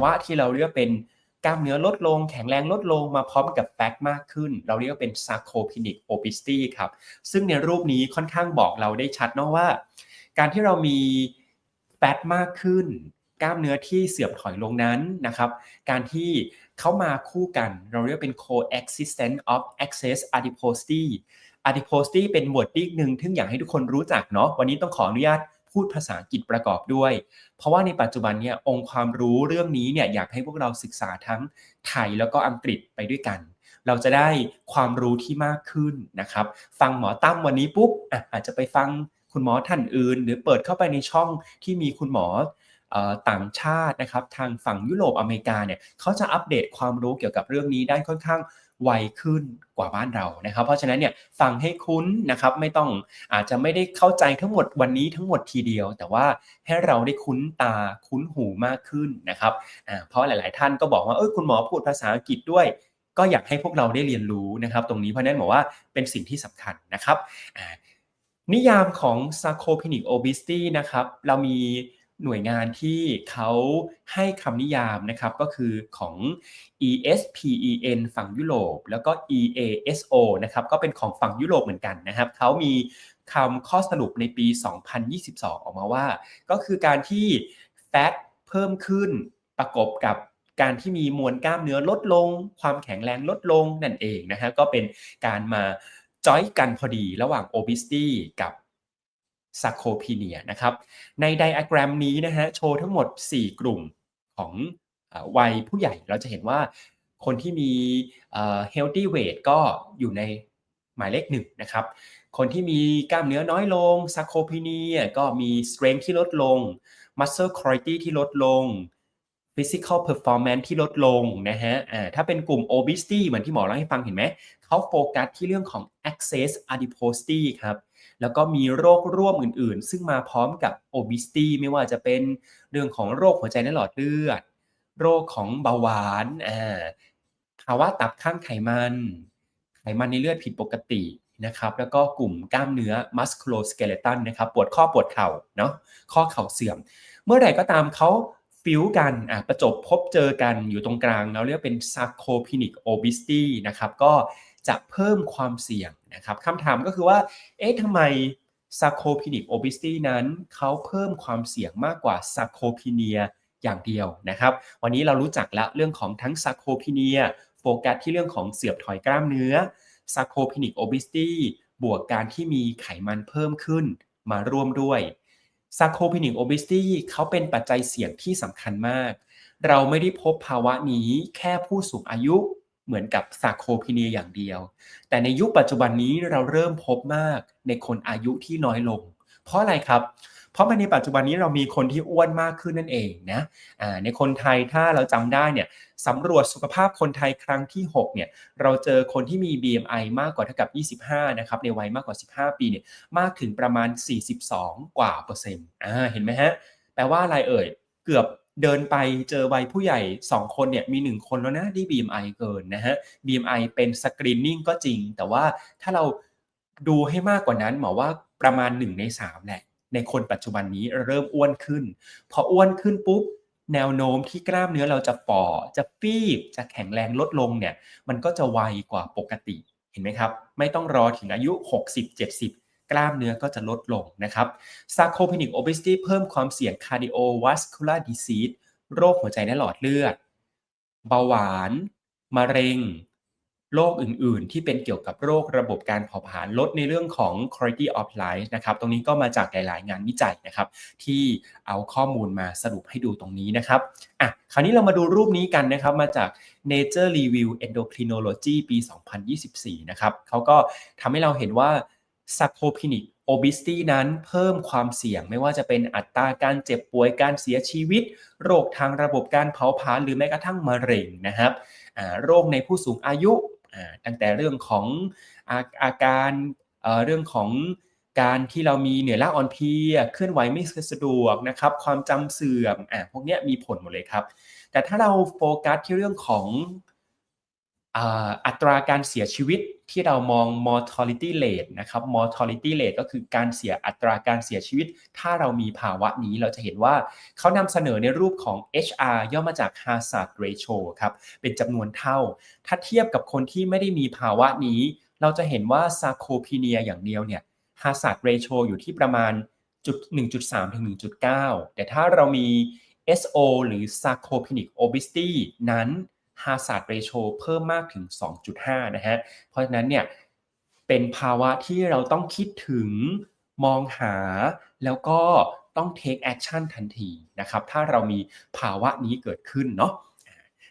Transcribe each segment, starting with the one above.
าวะที่เราเรียกเป็นกล้ามเนื้อลดลง แข็งแรงลดลงมาพร้อมกับแฟตมากขึ้น เราเรียกว่าเป็น sarcopenic obesity ครับ ซึ่งในรูปนี้ค่อนข้างบอกเราได้ชัดเนาะว่า การที่เรามีแฟตมากขึ้น กล้ามเนื้อที่เสื่อมถอยลงนั้นนะครับ การที่เขามาคู่กัน เราเรียกเป็น coexistence of excess adiposity adiposity เป็น wording หนึ่งที่อยากให้ทุกคนรู้จักเนาะวันนี้ต้องขออนุญาต พูดภาษาอังกฤษประกอบด้วย เพราะว่าในปัจจุบันเนี่ยองค์ความรู้เรื่องนี้เนี่ยอยากให้พวกเราศึกษาทั้งไทยแล้วก็อังกฤษไปด้วยกัน เราจะได้ความรู้ที่มากขึ้นนะครับ ฟังหมอตั้มวันนี้ปุ๊บออาจจะไปฟังคุณหมอท่านอื่น หรือเปิดเข้าไปในช่องที่มีคุณหมอต่างชาตินะครับทางฝั่งยุโรปอเมริกาเนี่ยเขาจะอัปเดตความรู้เกี่ยวกับเรื่องนี้ได้ค่อนข้าง ไวขึ้นกว่าบ้านเรานะครับ เพราะฉะนั้นเนี่ยฟังให้คุ้นนะครับไม่ต้องอาจจะไม่ได้เข้าใจทั้งหมดวันนี้ทั้งหมดทีเดียว แต่ว่าให้เราได้คุ้นตาคุ้นหูมากขึ้นนะครับเพราะหลาย ๆ ท่านก็บอกว่าเออคุณหมอพูดภาษาอังกฤษด้วยก็อยากให้พวกเราได้เรียนรู้นะครับ ตรงนี้เพราะนั้นบอกว่าเป็นสิ่งที่สำคัญนะครับนิยามของ sarcopenic obesity นะครับเรามี หน่วยงานที่เขาให้คำนิยามนะครับก็คือของ ESPEN ฝั่งยุโรป แล้วก็ EASO นะครับก็เป็นของฝั่งยุโรปเหมือนกันนะครับเขามีคำข้อสรุปในปี 2022 ออกมาว่า ก็คือการที่แฟตเพิ่มขึ้นประกบกับการที่มีมวลกล้ามเนื้อลดลง ความแข็งแรงลดลงนั่นเองนะฮะก็เป็นการมาจอยกันพอดีระหว่าง obesity กับ ซาโคพีเนียนะครับ ในไดอะแกรมนี้นะฮะโชว์ทั้งหมด 4 กลุ่มของวัยผู้ใหญ่เราจะเห็นว่าคนที่มี healthy weight ก็อยู่ในหมายเลขหนึ่งนะครับ คนที่มีกล้ามเนื้อน้อยลงซาโคพีเนียก็มี strength ที่ลดลง muscle quality ที่ลดลง physical performance ที่ลดลงนะฮะถ้าเป็นกลุ่ม obesity เหมือนที่หมอเล่าให้ฟังเห็นไหม เขาโฟกัสที่เรื่องของ excess adiposity ครับ แล้วก็มีโรคร่วมอื่นๆ ซึ่งมาพร้อมกับ obesity ไม่ว่าจะเป็นเรื่องของโรคหัวใจในหลอดเลือด โรคของเบาหวานอ่าภาวะตับข้างไขมัน ไขมันในเลือดผิดปกตินะครับแล้วก็กลุ่มกล้ามเนื้อ musculoskeletal นะครับปวดข้อปวดเข่าเนาะข้อเข่าเสื่อม เมื่อไหร่ก็ตามเขาฟิวกันอะประจบพบเจอกันอยู่ตรงกลางเราเรียกเป็น sarcopenic obesity นะครับก็จะเพิ่มความเสี่ยง นะครับคำถามก็คือว่า เอ๊ะทำไมซาโคพินิกโอบิสตีนั้นเขาเพิ่มความเสี่ยงมากกว่าซาโคพิเนียอย่างเดียวนะครับ วันนี้เรารู้จักแล้วเรื่องของทั้งซาโคพิเนียโฟกัสที่เรื่องของเสื่อมถอยกล้ามเนื้อซาโคพินิกโอบิสตีบวกการที่มีไขมันเพิ่มขึ้นมาร่วมด้วยซาโคพินิกโอบิสตีเขาเป็นปัจจัยเสี่ยงที่สำคัญมาก เราไม่ได้พบภาวะนี้แค่ผู้สูงอายุ เหมือนกับซาโคพิเนียอย่างเดียว แต่ในยุคปัจจุบันนี้เราเริ่มพบมากในคนอายุที่น้อยลง เพราะอะไรครับ เพราะในปัจจุบันนี้เรามีคนที่อ้วนมากขึ้นนั่นเองนะในคนไทยถ้าเราจำได้เนี่ยสำรวจสุขภาพคนไทยครั้งที่6เนี่ยเราเจอคนที่มี BMI มากกว่าเท่ากับ 25 นะครับในวัยมากกว่า 15 ปีเนี่ยมากถึงประมาณ 42 กว่าเปอร์เซ็นต์อ่าเห็นไหมฮะแปลว่าอะไรเอ่ยเกือบ เดินไปเจอวัยผู้ใหญ่ 2 คนเนี่ยมี 1 คนแล้วนะที่ BMI เกินนะฮะ BMI เป็นสกรีนนิ่งก็จริง แต่ว่าถ้าเราดูให้มากกว่านั้นหมอว่าประมาณ 1 ใน 3 แหละ ในคนปัจจุบันนี้เริ่มอ้วนขึ้น พออ้วนขึ้นปุ๊บแนวโน้มที่กล้ามเนื้อเราจะฝ่อจะฟีบจะแข็งแรงลดลงเนี่ยมันก็จะไวกว่าปกติเห็นไหมครับ ไม่ต้องรอถึงอายุ 60-70 กล้ามเนื้อก็จะลดลงนะครับ sarcopenic obesity เพิ่มความเสี่ยง cardiovascular disease โรคหัวใจและหลอดเลือด เบาหวาน มะเร็ง โรคอื่นๆ ที่เป็นเกี่ยวกับโรคระบบการเผาผลาญลดในเรื่องของ quality of life นะครับ ตรงนี้ก็มาจากหลายๆ งานวิจัยนะครับ ที่เอาข้อมูลมาสรุปให้ดูตรงนี้นะครับอะคราวนี้เรามาดูรูปนี้กันนะครับ มาจาก Nature Review Endocrinology ปี 2024 นะครับเขาก็ทำให้เราเห็นว่า ซักโคพินิกโอบิสตีนั้นเพิ่มความเสี่ยงไม่ว่าจะเป็นอัตราการเจ็บป่วยการเสียชีวิต โรคทางระบบการเผาผลาญหรือแม้กระทั่งมะเร็งนะครับโรคในผู้สูงอายุตั้งแต่เรื่องของอาอาการเรื่องของการที่เรามีเหนื่อยล้าอ่อนเพลียเคลื่อนไหวไม่สะดวกนะครับความจำเสื่อมอ่าพวกนี้มีผลหมดเลยครับ แต่ถ้าเราโฟกัสที่เรื่องของอัตราการเสียชีวิต ที่เรามอง mortality rate นะครับ mortality rate ก็คือการเสียอัตราการเสียชีวิต ถ้าเรามีภาวะนี้เราจะเห็นว่าเขานำเสนอในรูปของ HR ย่อมาจาก hazard ratio ครับเป็นจำนวนเท่า ถ้าเทียบกับคนที่ไม่ได้มีภาวะนี้ เราจะเห็นว่า sarcopenia อย่างเดียวเนี่ย hazard ratio อยู่ที่ประมาณจุด1.3 ถึง 1.9 แต่ถ้าเรามี SO หรือ sarcopenic obesity นั้น hazard ratio เพิ่มมากถึง 2.5 นะฮะ เพราะฉะนั้นเนี่ยเป็นภาวะที่เราต้องคิดถึงมองหาแล้วก็ต้อง take action ทันทีนะครับถ้าเรามีภาวะนี้เกิดขึ้นเนาะ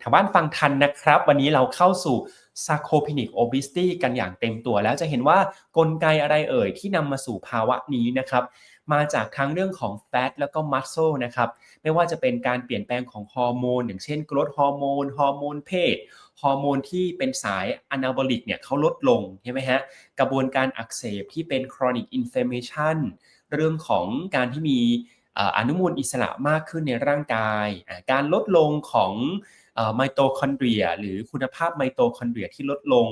ทางบ้านฟังทันนะครับ วันนี้เราเข้าสู่ sarcopenic obesity กันอย่างเต็มตัวแล้วจะเห็นว่ากลไกอะไรเอ่ยที่นำมาสู่ภาวะนี้นะครับ มาจากทั้งเรื่องของ fat แล้วก็ muscle นะครับ ไม่ว่าจะเป็นการเปลี่ยนแปลงของฮอร์โมนอย่างเช่นกรดฮอร์โมน ฮอร์โมนเพศ ฮอร์โมนที่เป็นสาย anabolic เนี่ยเขาลดลงใช่ไหมฮะ กระบวนการอักเสบที่เป็น chronic inflammation เรื่องของการที่มีอนุมูลอิสระมากขึ้นในร่างกาย การลดลงของไมโตคอนเดรีย หรือคุณภาพไมโตคอนเดรียที่ลดลง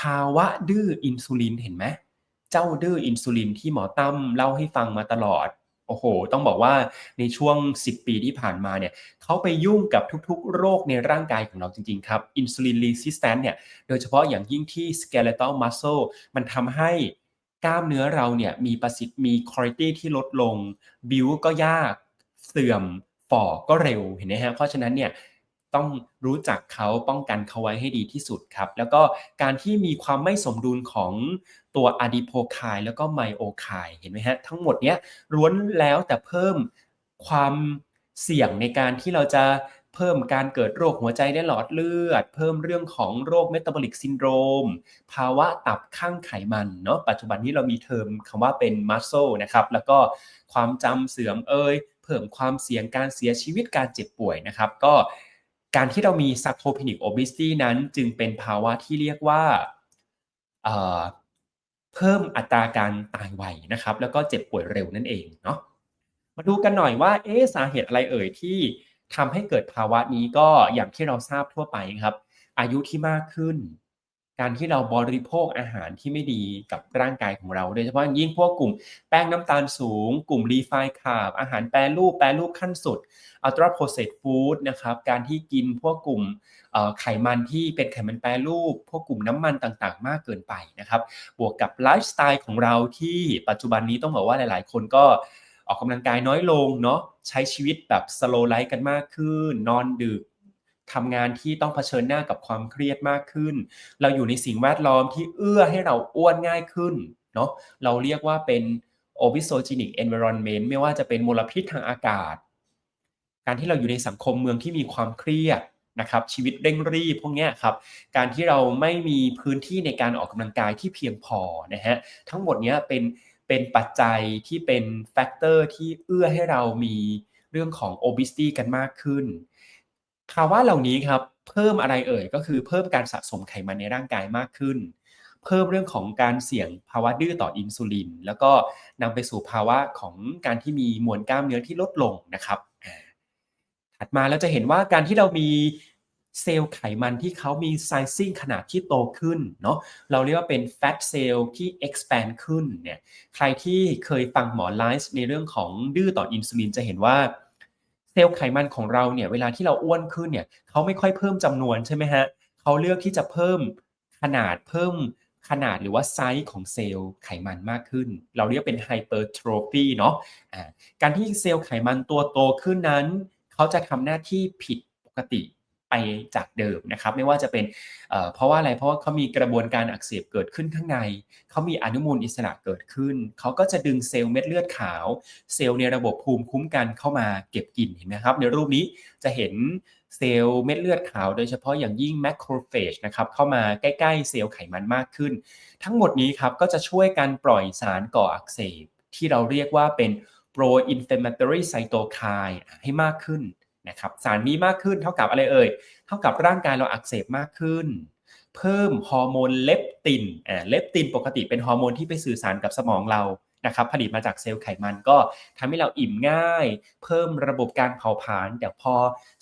ภาวะดื้ออินซูลินเห็นไหม เจ้าดื้ออินซูลินที่หมอตั้มเล่าให้ฟังมาตลอดโอ้โห ต้องบอกว่าในช่วง 10 ปีที่ผ่านมาเนี่ยเขาไปยุ่งกับทุกๆ โรคในร่างกายของเราจริงๆ ครับอินซูลินรีสิสแตนเนี่ยโดยเฉพาะอย่างยิ่งที่ skeletal muscle มันทำให้กล้ามเนื้อเราเนี่ยมีประสิทธิ์มีคุณภาพที่ลดลง บิวก็ยากเสื่อมฝ่อก็เร็วเห็นไหมฮะเพราะฉะนั้นเนี่ย ต้องรู้จักเขาป้องกันเขาไว้ให้ดีที่สุดครับ แล้วก็การที่มีความไม่สมดุลของตัวอะดิโพไคแล้วก็ไมโอไคเห็นไหมฮะทั้งหมดเนี้ยล้วนแล้วแต่เพิ่มความเสี่ยงในการที่เราจะเพิ่มการเกิดโรคหัวใจในหลอดเลือด เพิ่มเรื่องของโรคเมตาบอลิกซินโดรม ภาวะตับข้างไขมันเนาะปัจจุบันนี้เรามีเทอมคำว่าเป็นมัสโซนะครับแล้วก็ความจำเสื่อมเอ่ยเพิ่มความเสี่ยงการเสียชีวิตการเจ็บป่วยนะครับ ก็ การที่เรามี sarcopenic obesity นั้นจึงเป็นภาวะที่เรียกว่าเเพิ่มอัตราการตายไวนะครับ แล้วก็เจ็บป่วยเร็วนั่นเองเนาะมาดูกันหน่อยว่าเอ๊สาเหตุอะไรเอ่ยที่ทำให้เกิดภาวะนี้ก็อย่างที่เราทราบทั่วไปครับ อายุที่มากขึ้น การที่เราบริโภคอาหารที่ไม่ดีกับร่างกายของเรา โดยเฉพาะยิ่งพวกกลุ่มแป้งน้ำตาลสูง กลุ่มรีไฟคาร์บอาหารแปรรูปแปรรูปขั้นสุดอัลตราโปรเซสฟู้ดนะครับการที่กินพวกกลุ่มไขมันที่เป็นไขมันแปรรูป พวกกลุ่มน้ำมันต่างๆ มากเกินไปนะครับบวกกับไลฟ์สไตล์ของเราที่ปัจจุบันนี้ต้องบอกว่าหลาย ๆ คนก็ออกกำลังกายน้อยลงเนาะใช้ชีวิตแบบสโลไลฟ์กันมากขึ้น นอนดึก ทำงานที่ต้องเผชิญหน้ากับความเครียดมากขึ้น เราอยู่ในสิ่งแวดล้อมที่เอื้อให้เราอ้วนง่ายขึ้นเนาะเราเรียกว่าเป็น obesogenic environment ไม่ว่าจะเป็นมลพิษทางอากาศ การที่เราอยู่ในสังคมเมืองที่มีความเครียดนะครับชีวิตเร่งรีบพวกนี้ครับการที่เราไม่มีพื้นที่ในการออกกำลังกายที่เพียงพอนะฮะทั้งหมดนี้เป็นเป็นปัจจัยที่เป็นแฟกเตอร์ที่เอื้อให้เรามีเรื่องของ obesity กันมากขึ้น ภาวะเหล่านี้ครับเพิ่มอะไรเอ่ยก็คือเพิ่มการสะสมไขมันในร่างกายมากขึ้น เพิ่มเรื่องของการเสี่ยงภาวะดื้อต่ออินซูลิน แล้วก็นำไปสู่ภาวะของการที่มีมวลกล้ามเนื้อที่ลดลงนะครับถัดมาเราจะเห็นว่าการที่เรามีเซลล์ไขมันที่เขามีไซซิ่งขนาดที่โตขึ้นเนาะเราเรียกว่าเป็นแฟตเซลล์ที่ expand ขึ้นเนี่ยใครที่เคยฟังหมอไลฟ์ในเรื่องของดื้อต่ออินซูลินจะเห็นว่า เซลล์ไขมันของเราเนี่ยเวลาที่เราอ้วนขึ้นเนี่ยเขาไม่ค่อยเพิ่มจำนวนใช่ไหมฮะเขาเลือกที่จะเพิ่มขนาดเพิ่มขนาดหรือว่าไซส์ของเซลล์ไขมันมากขึ้น เราเรียกเป็นไฮเปอร์โทรฟีเนาะะการที่เซลล์ไขมันตัวโตขึ้นนั้น เขาจะทำหน้าที่ผิดปกติ ไปจากเดิมนะครับไม่ว่าจะเป็นเพราะว่าอะไรเพราะว่าเขามีกระบวนการอักเสบเกิดขึ้นข้างใน เขามีอนุมูลอิสระเกิดขึ้น เขาก็จะดึงเซลล์เม็ดเลือดขาว เซลล์ในระบบภูมิคุ้มกันเข้ามาเก็บกินเห็นไหมครับ ในรูปนี้จะเห็นเซลล์เม็ดเลือดขาว โดยเฉพาะอย่างยิ่งแมคโครเฟจนะครับเข้ามาใกล้ ๆ เซลล์ไขมันมากขึ้น ทั้งหมดนี้ครับก็จะช่วยการปล่อยสารก่ออักเสบที่เราเรียกว่าเป็น pro inflammatory cytokine ให้มากขึ้น นะครับสารนี้มากขึ้นเท่ากับอะไรเอ่ยเท่ากับร่างกายเราอักเสบมากขึ้น เพิ่มฮอร์โมนเลปตินอ่าเลปตินปกติเป็นฮอร์โมนที่ไปสื่อสารกับสมองเรานะครับผลิตมาจากเซลล์ไขมันก็ทำให้เราอิ่มง่าย เพิ่มระบบการเผาผลาญแต่พอ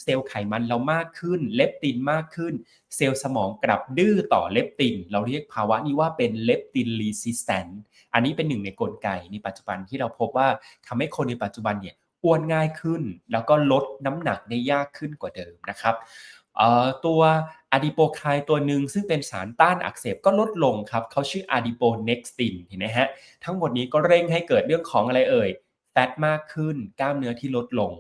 เซลล์ไขมันเรามากขึ้น เลปตินมากขึ้น เซลล์สมองกลับดื้อต่อเลปติน เราเรียกภาวะนี้ว่าเป็นเลปตินรีสิสแตนอันนี้เป็นหนึ่งในกลไกในปัจจุบันที่เราพบว่าทำให้คนในปัจจุบันเนี่ย อ้วนง่ายขึ้น แล้วก็ลดน้ำหนักได้ยากขึ้นกว่าเดิมนะครับตัวอะดิโปไคตัวหนึ่งซึ่งเป็นสารต้านอักเสบก็ลดลงครับเขาชื่ออะดิโปเน็กซินเห็นไหมฮะทั้งหมดนี้ก็เร่งให้เกิดเรื่องของอะไรเอ่ยแฟตมากขึ้นกล้ามเนื้อที่ลดลง